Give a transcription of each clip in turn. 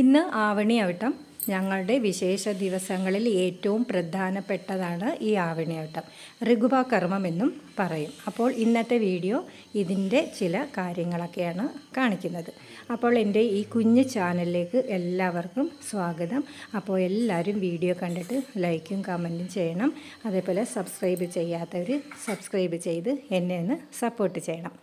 ഇന്ന് ആവണി അവിട്ടം ഞങ്ങളുടെ വിശേഷ ദിവസങ്ങളിൽ ഏറ്റവും പ്രധാനപ്പെട്ടതാണ് ഈ ആവണിയാട്ടം ഋഗുബ കർമ്മം എന്നും പറയും. അപ്പോൾ ഇന്നത്തെ വീഡിയോ ഇതിന്റെ ചില കാര്യങ്ങളൊക്കെയാണ് കാണിക്കുന്നത്. അപ്പോൾ എന്റെ ഈ കുഞ്ഞു ചാനലിലേക്ക് എല്ലാവർക്കും സ്വാഗതം. അപ്പോൾ എല്ലാവരും വീഡിയോ കണ്ടിട്ട് ലൈക്കും കമന്റും ചെയ്യണം. അതേപോലെ സബ്സ്ക്രൈബ് ചെയ്യാത്തവർ സബ്സ്ക്രൈബ് ചെയ്ത് എന്നെ ഒന്ന് സപ്പോർട്ട് ചെയ്യണം.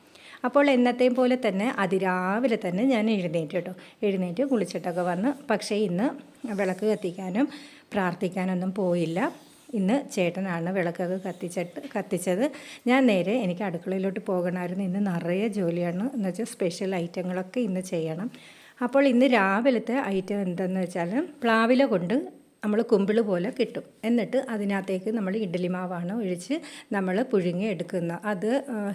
അപ്പോൾ എന്നത്തെയും പോലെ തന്നെ അതിരാവിലെ തന്നെ ഞാൻ എഴുന്നേറ്റ് കേട്ടോ. എഴുന്നേറ്റ് കുളിച്ചിട്ടൊക്കെ വന്ന് പക്ഷേ ഇന്ന് വിളക്ക് കത്തിക്കാനും പ്രാർത്ഥിക്കാനൊന്നും പോയില്ല. ഇന്ന് ചേട്ടനാണ് വിളക്കൊക്കെ കത്തിച്ചിട്ട് കത്തിച്ചത്. ഞാൻ നേരെ എനിക്ക് അടുക്കളയിലോട്ട് പോകണമായിരുന്നു. ഇന്ന് നിറയെ ജോലിയാണ്. എന്ന് വെച്ചാൽ സ്പെഷ്യൽ ഐറ്റങ്ങളൊക്കെ ഇന്ന് ചെയ്യണം. അപ്പോൾ ഇന്ന് രാവിലത്തെ ഐറ്റം എന്തെന്ന് വെച്ചാൽ പ്ലാവില കൊണ്ട് നമ്മൾ കുമ്പിൾ പോലെ കിട്ടും. എന്നിട്ട് അതിനകത്തേക്ക് നമ്മൾ ഇഡ്ഡലി മാവാണ് ഒഴിച്ച് നമ്മൾ പുഴുങ്ങി എടുക്കുന്നത് അത്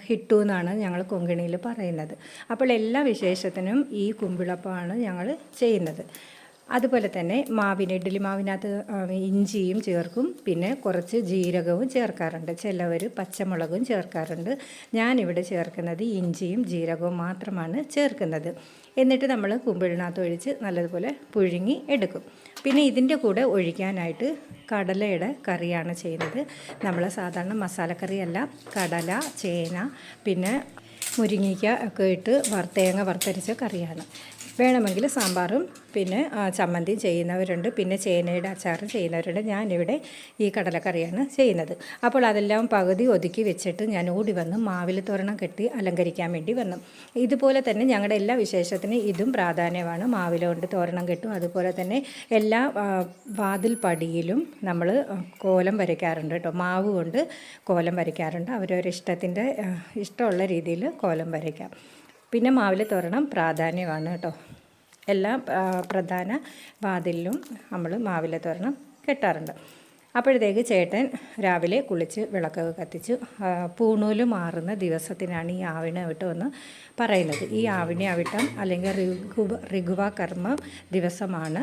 ഹിട്ടു എന്നാണ് ഞങ്ങൾ കൊങ്കിണിയിൽ പറയുന്നത്. അപ്പോൾ എല്ലാ വിശേഷത്തിനും ഈ കുമ്പിളപ്പമാണ് ഞങ്ങൾ ചെയ്യുന്നത്. അതുപോലെ തന്നെ മാവിന് ഇഡ്ഡലി മാവിനകത്ത് ഇഞ്ചിയും ചേർക്കും. പിന്നെ കുറച്ച് ജീരകവും ചേർക്കാറുണ്ട്. ചിലവർ പച്ചമുളകും ചേർക്കാറുണ്ട്. ഞാനിവിടെ ചേർക്കുന്നത് ഇഞ്ചിയും ജീരകവും മാത്രമാണ് ചേർക്കുന്നത്. എന്നിട്ട് നമ്മൾ കുമ്പിളിനകത്ത് ഒഴിച്ച് നല്ലതുപോലെ പുഴുങ്ങി എടുക്കും. പിന്നെ ഇതിന്റെ കൂടെ ഒഴിക്കാനായിട്ട് കടലയുടെ കറിയാണ് ചെയ്യുന്നത്. നമ്മൾ സാധാരണ മസാലക്കറിയല്ല കടല ചേന പിന്നെ മുരിങ്ങയ്ക്ക ഒക്കെ ഇട്ട് വറുത്തേങ്ങ തേങ്ങ വറുത്തരച്ച കറിയാണ്. വേണമെങ്കിൽ സാമ്പാറും പിന്നെ ചമ്മന്തി ചമ്മന്തിയും ചെയ്യുന്നവരുണ്ട്. പിന്നെ ചേനയുടെ അച്ചാറും ചെയ്യുന്നവരുണ്ട്. ഞാനിവിടെ ഈ കടലക്കറിയാണ് ചെയ്യുന്നത്. അപ്പോൾ അതെല്ലാം പകുതി ഒതുക്കി വെച്ചിട്ട് ഞാൻ ഓടി വന്ന് മാവിൽ തോരണം കെട്ടി അലങ്കരിക്കാൻ വേണ്ടി വന്നു. ഇതുപോലെ തന്നെ ഞങ്ങളുടെ എല്ലാ വിശേഷത്തിനും ഇതും പ്രാധാന്യമാണ്. മാവില കൊണ്ട് തോരണം കെട്ടും. അതുപോലെ തന്നെ എല്ലാ വാതിൽ പടിയിലും നമ്മൾ കോലം വരയ്ക്കാറുണ്ട് കേട്ടോ. മാവ് കൊണ്ട് കോലം വരയ്ക്കാറുണ്ട്. അവരവരിഷ്ടത്തിന്റെ ഇഷ്ടമുള്ള രീതിയിൽ കോലം വരയ്ക്കാം. പിന്നെ മാവിലെ തോരണം പ്രാധാന്യമാണ് കേട്ടോ എല്ലാ പ്രധാന വാതിലിലും നമ്മൾ മാവിലെ തോരണം കെട്ടാറുണ്ട്. അപ്പോഴത്തേക്ക് ചേട്ടൻ രാവിലെ കുളിച്ച് വിളക്കൊക്കെ കത്തിച്ച് പൂണൂൽ മാറുന്ന ദിവസത്തിനാണ് ഈ ആവിണ അവിട്ടം എന്ന് പറയുന്നത്. ഈ ആവിണി അവിട്ടം അല്ലെങ്കിൽ ഋഗുവ ഋഗുവ കർമ്മ ദിവസമാണ്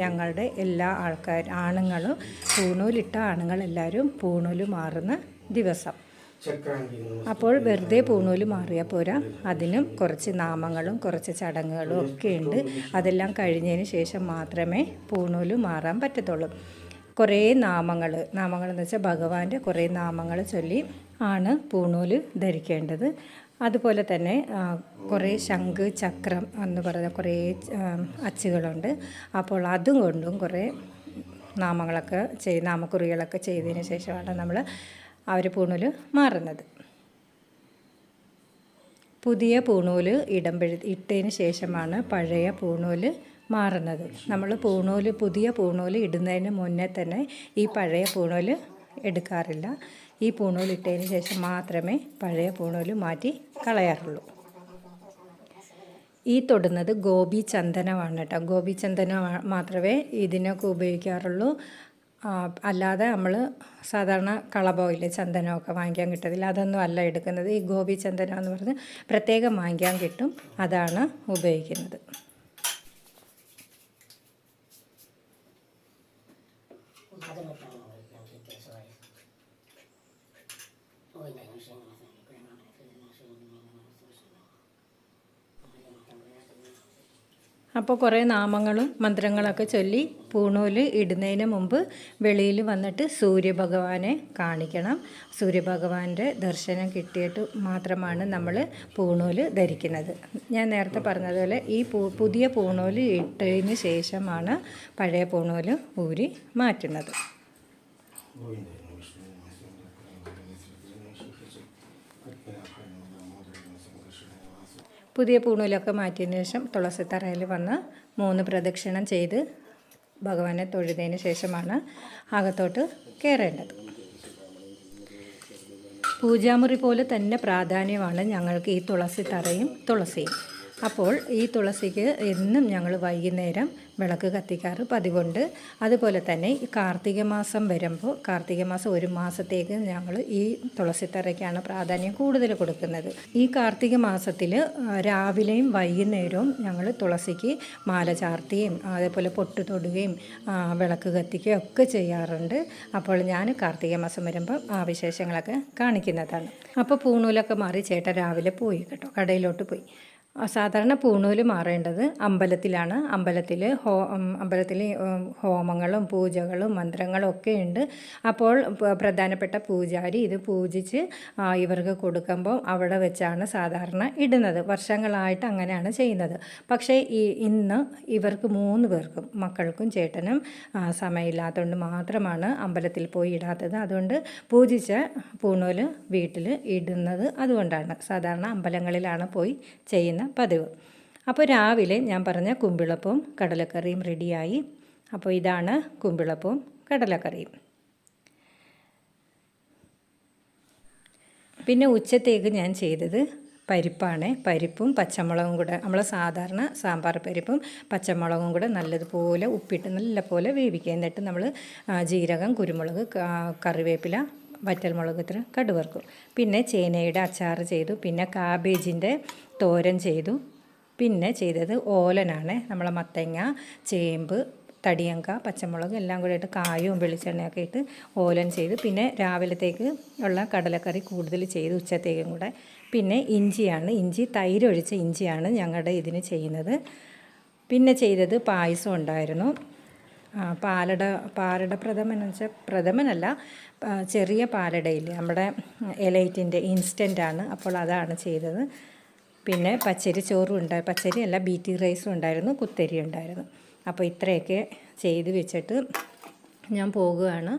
ഞങ്ങളുടെ എല്ലാ ആൾക്കാർ ആണുങ്ങളും പൂണൂലിട്ട ആണുങ്ങളെല്ലാവരും പൂണൂൽ മാറുന്ന ദിവസം. അപ്പോൾ വെറുതെ പൂണൂൽ മാറിയാൽ പോരാ. അതിനും കുറച്ച് നാമങ്ങളും കുറച്ച് ചടങ്ങുകളും ഒക്കെ ഉണ്ട്. അതെല്ലാം കഴിഞ്ഞതിന് ശേഷം മാത്രമേ പൂണൂൽ മാറാൻ പറ്റത്തുള്ളൂ. കുറേ നാമങ്ങൾ നാമങ്ങൾ എന്ന് വെച്ചാൽ ഭഗവാന്റെ കുറേ നാമങ്ങൾ ചൊല്ലി ആണ് പൂണൂൽ ധരിക്കേണ്ടത്. അതുപോലെ തന്നെ കുറേ ശംഖ് ചക്രം എന്ന് പറയുന്ന കുറേ അച്ചുകളുണ്ട്. അപ്പോൾ അതും കൊണ്ടും കുറേ നാമങ്ങളൊക്കെ ചെയ്ത് നാമക്കുറികളൊക്കെ ചെയ്തതിന് ശേഷമാണ് നമ്മൾ അവർ പൂണൂൽ മാറുന്നത്. പുതിയ പൂണൂൽ ഇടമ്പഴി ഇട്ടതിന് ശേഷമാണ് പഴയ പൂണൂൽ മാറുന്നത്. നമ്മൾ പൂണൂൽ പുതിയ പൂണൂൽ ഇടുന്നതിന് മുന്നേ തന്നെ ഈ പഴയ പൂണൂൽ എടുക്കാറില്ല. ഈ പൂണൂൽ ഇട്ടതിന് ശേഷം മാത്രമേ പഴയ പൂണൂൽ മാറ്റി കളയാറുള്ളൂ. ഈ തൊടുന്നത് ഗോപി ചന്ദനമാണ് കേട്ടോ. ഗോപി ചന്ദനം മാത്രമേ ഇതിനൊക്കെ ഉപയോഗിക്കാറുള്ളൂ. അല്ലാതെ നമ്മൾ സാധാരണ കളബോയിൽ ചന്ദനമൊക്കെ വാങ്ങിക്കാൻ കിട്ടത്തില്ല. അതൊന്നും അല്ല എടുക്കുന്നത്. ഈ ഗോപി ചന്ദനം എന്ന് പറഞ്ഞ് പ്രത്യേകം വാങ്ങിക്കാൻ കിട്ടും. അതാണ് ഉപയോഗിക്കുന്നത്. അപ്പോൾ കുറേ നാമങ്ങളും മന്ത്രങ്ങളൊക്കെ ചൊല്ലി പൂണൂൽ ഇടുന്നതിന് മുമ്പ് വെളിയിൽ വന്നിട്ട് സൂര്യഭഗവാനെ കാണിക്കണം. സൂര്യഭഗവാന്റെ ദർശനം കിട്ടിയിട്ട് മാത്രമാണ് നമ്മൾ പൂണൂൽ ധരിക്കുന്നത്. ഞാൻ നേരത്തെ പറഞ്ഞതുപോലെ ഈ പുതിയ പൂണൂൽ ഇട്ടതിന് ശേഷമാണ് പഴയ പൂണൂൽ ഊരി മാറ്റുന്നത്. പുതിയ പൂണൂലൊക്കെ മാറ്റിയതിന് ശേഷം തുളസിത്തറയിൽ വന്ന് മൂന്ന് പ്രദക്ഷിണം ചെയ്ത് ഭഗവാനെ തൊഴുതതിന് ശേഷമാണ് അകത്തോട്ട് കയറേണ്ടത്. പൂജാമുറി പോലെ തന്നെ പ്രാധാന്യമാണ് ഞങ്ങൾക്ക് ഈ തുളസിത്തറയും തുളസിയും. അപ്പോൾ ഈ തുളസിക്ക് എന്നും ഞങ്ങൾ വൈകുന്നേരം വിളക്ക് കത്തിക്കാറ് പതിവുണ്ട്. അതുപോലെ തന്നെ ഈ കാർത്തിക മാസം വരുമ്പോൾ കാർത്തിക മാസം ഒരു മാസത്തേക്ക് ഞങ്ങൾ ഈ തുളസിത്തറയ്ക്കാണ് പ്രാധാന്യം കൂടുതൽ കൊടുക്കുന്നത്. ഈ കാർത്തിക മാസത്തിൽ രാവിലെയും വൈകുന്നേരവും ഞങ്ങൾ തുളസിക്ക് മാല ചാർത്തുകയും അതേപോലെ പൊട്ട് തൊടുകയും വിളക്ക് കത്തിക്കുകയും ഒക്കെ ചെയ്യാറുണ്ട്. അപ്പോൾ ഞാൻ കാർത്തിക മാസം വരുമ്പോൾ ആ വിശേഷങ്ങളൊക്കെ കാണിക്കുന്നതാണ്. അപ്പോൾ പൂണൂലൊക്കെ മാറി ചേട്ടൻ രാവിലെ പോയി കേട്ടോ കടയിലോട്ട് പോയി. സാധാരണ പൂണൂൽ മാറേണ്ടത് അമ്പലത്തിലാണ്. അമ്പലത്തിൽ ഹോ അമ്പലത്തിൽ ഹോമങ്ങളും പൂജകളും മന്ത്രങ്ങളും ഒക്കെ ഉണ്ട്. അപ്പോൾ പ്രധാനപ്പെട്ട പൂജാരി ഇത് പൂജിച്ച് ഇവർക്ക് കൊടുക്കുമ്പോൾ അവിടെ വെച്ചാണ് സാധാരണ ഇടുന്നത്. വർഷങ്ങളായിട്ട് അങ്ങനെയാണ് ചെയ്യുന്നത്. പക്ഷേ ഈ ഇന്ന് ഇവർക്ക് മൂന്ന് പേർക്കും മക്കൾക്കും ചേട്ടനും സമയമില്ലാത്തതുകൊണ്ട് മാത്രമാണ് അമ്പലത്തിൽ പോയി ഇടാത്തത്. അതുകൊണ്ട് പൂജിച്ച പൂണൂൽ വീട്ടിൽ ഇടുന്നത് അതുകൊണ്ടാണ്. സാധാരണ അമ്പലങ്ങളിലാണ് പോയി ചെയ്യുന്ന പതിവ്. അപ്പോൾ രാവിലെ ഞാൻ പറഞ്ഞ കുമ്പിളപ്പവും കടലക്കറിയും റെഡിയായി. അപ്പോൾ ഇതാണ് കുമ്പിളപ്പവും കടലക്കറിയും. പിന്നെ ഉച്ചത്തേക്ക് ഞാൻ ചെയ്തത് പരിപ്പാണ്. പരിപ്പും പച്ചമുളകും കൂടെ നമ്മൾ സാധാരണ സാമ്പാർ പരിപ്പും പച്ചമുളകും കൂടെ നല്ലതുപോലെ ഉപ്പിട്ട് നല്ല പോലെ വേവിക്കുക. എന്നിട്ട് നമ്മൾ ജീരകം കുരുമുളക് കറിവേപ്പില വറ്റൽമുളക് ഇത്ര കടുവറുക്കും പിന്നെ ചേനയുടെ അച്ചാർ ചെയ്തു. പിന്നെ കാബേജിന്റെ തോരൻ ചെയ്തു. പിന്നെ ചെയ്തത് ഓലനാണ്. നമ്മളെ മത്തങ്ങ ചേമ്പ് തടിയങ്ക പച്ചമുളക് എല്ലാം കൂടെ ഇട്ട് കായവും വെളിച്ചെണ്ണയൊക്കെ ഇട്ട് ഓലൻ ചെയ്ത്. പിന്നെ രാവിലത്തേക്ക് ഉള്ള കടലക്കറി കൂടുതൽ ചെയ്ത് ഉച്ചത്തേക്കും കൂടെ. പിന്നെ ഇഞ്ചിയാണ്. ഇഞ്ചി തൈരൊഴിച്ച ഇഞ്ചിയാണ് ഞങ്ങളുടെ ഇതിന് ചെയ്യുന്നത്. പിന്നെ ചെയ്തത് പായസം ഉണ്ടായിരുന്നു. പാലട പാലട പ്രഥമൻ എന്ന് വെച്ചാൽ പ്രഥമനല്ല ചെറിയ പാലടയില്ലേ? നമ്മുടെ എലൈറ്റിന്റെ ഇൻസ്റ്റന്റാണ് അപ്പോൾ അതാണ് ചെയ്തത്. പിന്നെ പച്ചരി ചോറും ഉണ്ടായി പച്ചരി അല്ല ബീറ്റി റൈസും ഉണ്ടായിരുന്നു കുത്തരി ഉണ്ടായിരുന്നു. അപ്പോൾ ഇത്രയൊക്കെ ചെയ്ത് വെച്ചിട്ട് ഞാൻ പോകുകയാണ്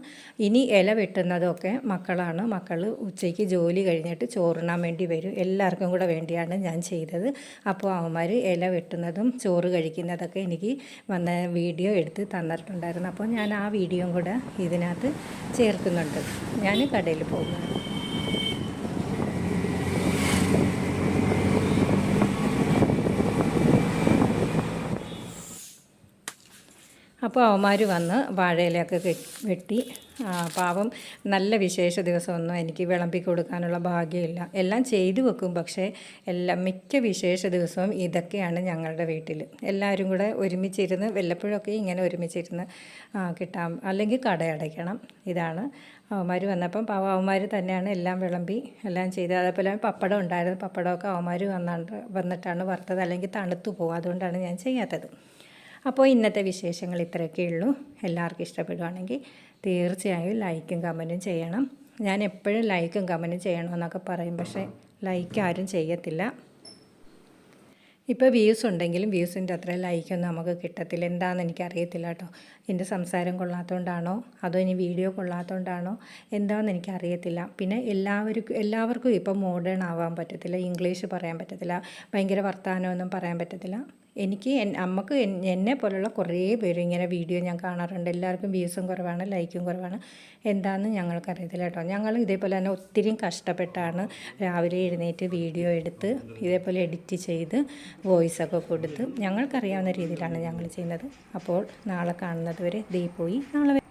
ഇനി ഇല വെട്ടുന്നതൊക്കെ മക്കളാണ്. മക്കൾ ഉച്ചയ്ക്ക് ജോലി കഴിഞ്ഞിട്ട് ചോറിടാൻ വേണ്ടി വരും. എല്ലാവർക്കും കൂടെ വേണ്ടിയാണ് ഞാൻ ചെയ്തത്. അപ്പോൾ അവന്മാർ ഇല വെട്ടുന്നതും ചോറ് കഴിക്കുന്നതൊക്കെ എനിക്ക് വന്ന വീഡിയോ എടുത്ത് തന്നിട്ടുണ്ടായിരുന്നു. അപ്പോൾ ഞാൻ ആ വീഡിയോയും കൂടെ ഇതിനകത്ത് ചേർക്കുന്നുണ്ട്. ഞാൻ കടയിൽ പോകുകയാണ് അപ്പോൾ അവന്മാർ വന്ന് വാഴയിലൊക്കെ വെട്ടി പാവം നല്ല വിശേഷ ദിവസമൊന്നും എനിക്ക് വിളമ്പി കൊടുക്കാനുള്ള ഭാഗ്യമില്ല. എല്ലാം ചെയ്തു വെക്കും പക്ഷേ എല്ലാം മിക്ക വിശേഷ ദിവസവും ഇതൊക്കെയാണ് ഞങ്ങളുടെ വീട്ടിൽ എല്ലാവരും കൂടെ ഒരുമിച്ചിരുന്ന് വല്ലപ്പോഴൊക്കെ ഇങ്ങനെ ഒരുമിച്ചിരുന്ന് കിട്ടാം അല്ലെങ്കിൽ കടയടയ്ക്കണം ഇതാണ്. അവന്മാർ വന്നപ്പം പാവം അവന്മാർ തന്നെയാണ് എല്ലാം വിളമ്പി എല്ലാം ചെയ്ത്. അതേപോലെ പപ്പടം ഉണ്ടായിരുന്നു. പപ്പടമൊക്കെ അവന്മാർ വന്നാണ്ട് വന്നിട്ടാണ് വറുത്തത് അല്ലെങ്കിൽ തണുത്തു പോകും. അതുകൊണ്ടാണ് ഞാൻ ചെയ്യാത്തത്. അപ്പോൾ ഇന്നത്തെ വിശേഷങ്ങൾ ഇത്രയൊക്കെ ഉള്ളൂ. എല്ലാവർക്കും ഇഷ്ടപ്പെടുകയാണെങ്കിൽ തീർച്ചയായും ലൈക്കും കമന്റും ചെയ്യണം. ഞാൻ എപ്പോഴും ലൈക്കും കമന്റും ചെയ്യണമെന്നൊക്കെ പറയും പക്ഷേ ലൈക്ക് ആരും ചെയ്യത്തില്ല. ഇപ്പോൾ വ്യൂസ് ഉണ്ടെങ്കിലും വ്യൂസിന്റെ അത്ര ലൈക്കൊന്നും നമുക്ക് കിട്ടത്തില്ല. എന്താണെന്ന് എനിക്കറിയത്തില്ല കേട്ടോ. എന്റെ സംസാരം കൊള്ളാത്തതുകൊണ്ടാണോ അതോ ഇനി വീഡിയോ കൊള്ളാത്തതുകൊണ്ടാണോ എന്താണെന്ന് എനിക്കറിയത്തില്ല. പിന്നെ എല്ലാവർക്കും എല്ലാവർക്കും ഇപ്പോൾ മോഡേൺ ആവാൻ പറ്റത്തില്ല. ഇംഗ്ലീഷ് പറയാൻ പറ്റത്തില്ല. ഭയങ്കര വർത്തമാനമൊന്നും പറയാൻ പറ്റത്തില്ല. എനിക്ക് അമ്മയ്ക്ക് എന്നെ പോലുള്ള കുറേ പേര് ഇങ്ങനെ വീഡിയോ ഞാൻ കാണാറുണ്ട്. എല്ലാവർക്കും വ്യൂസും കുറവാണ് ലൈക്കും കുറവാണ്. എന്താണെന്ന് ഞങ്ങൾക്കറിയത്തില്ല കേട്ടോ. ഞങ്ങൾ ഇതേപോലെ തന്നെ ഒത്തിരി കഷ്ടപ്പെട്ടാണ് രാവിലെ എഴുന്നേറ്റ് വീഡിയോ എടുത്ത് ഇതേപോലെ എഡിറ്റ് ചെയ്ത് വോയിസൊക്കെ കൊടുത്ത് ഞങ്ങൾക്കറിയാവുന്ന രീതിയിലാണ് ഞങ്ങൾ ചെയ്യുന്നത്. അപ്പോൾ നാളെ കാണുന്നത് വരെ ദേ പോയി. നാളെ